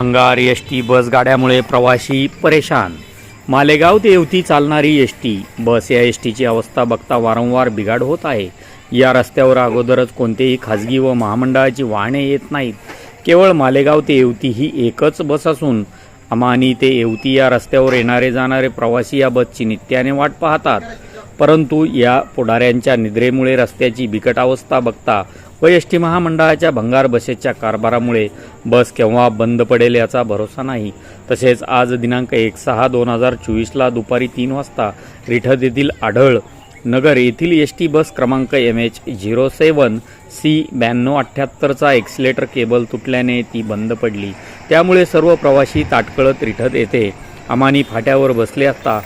अंगार S T बस गाड्यामुळे प्रवासी परेशान. मालेगाव ते येवती चालणारी एस टी बस या एस टीची अवस्था बघता वारंवार बिघाड होत आहे. या रस्त्यावर अगोदरच कोणतेही खाजगी व महामंडळाची वाहने येत नाहीत. केवळ मालेगाव ते येवती ही एकच बस असून अमानी ते येवती या रस्त्यावर येणारे जाणारे प्रवासी या बसची नित्याने वाट पाहतात. परंतु या पुढाऱ्यांच्या निद्रेमुळे रस्त्याची बिकट अवस्था बघता व एस टी महामंडळाच्या भंगार बसेसच्या कारभारामुळे बस केव्हा बंद पडेल याचा भरोसा नाही. तसेच आज दिनांक एक सहा दोन हजार चोवीसला दुपारी तीन वाजता रिठद येथील आढळ नगर येथील एस टी बस क्रमांक M H zero seven C ब्याण्णव अठ्ठ्याहत्तरचा एक्सिलेटर केबल तुटल्याने ती बंद पडली. त्यामुळे सर्व प्रवासी ताटकळत रिठत येथे अमानी फाट्यावर बसले असता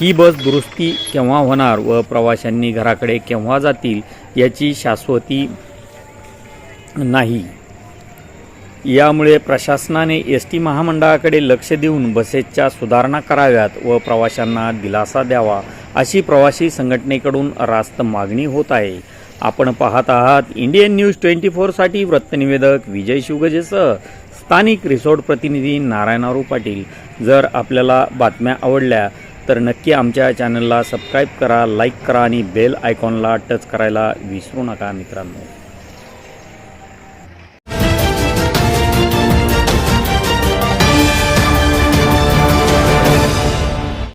ही बस दुरुस्ती केव्हा होणार व प्रवाशांनी घराकडे केव्हा जातील याची शाश्वती नाही. यामुळे प्रशासनाने एस टी महामंडळाकडे लक्ष देऊन बसेसच्या सुधारणा कराव्यात व प्रवाशांना दिलासा द्यावा अशी प्रवासी संघटनेकडून रास्त मागणी होत आहे. आपण पाहत आहात इंडियन न्यूज ट्वेंटी फोरसाठी वृत्तनिवेदक विजय शिवगजेसह स्थानिक रिसोर्ट प्रतिनिधी नारायणारू पाटील. जर आपल्याला बातम्या आवडल्या तर नक्की आमच्या चॅनलला सबस्क्राईब करा लाईक करा आणि बेल आयकॉनला टच करायला विसरू नका मित्रांनो.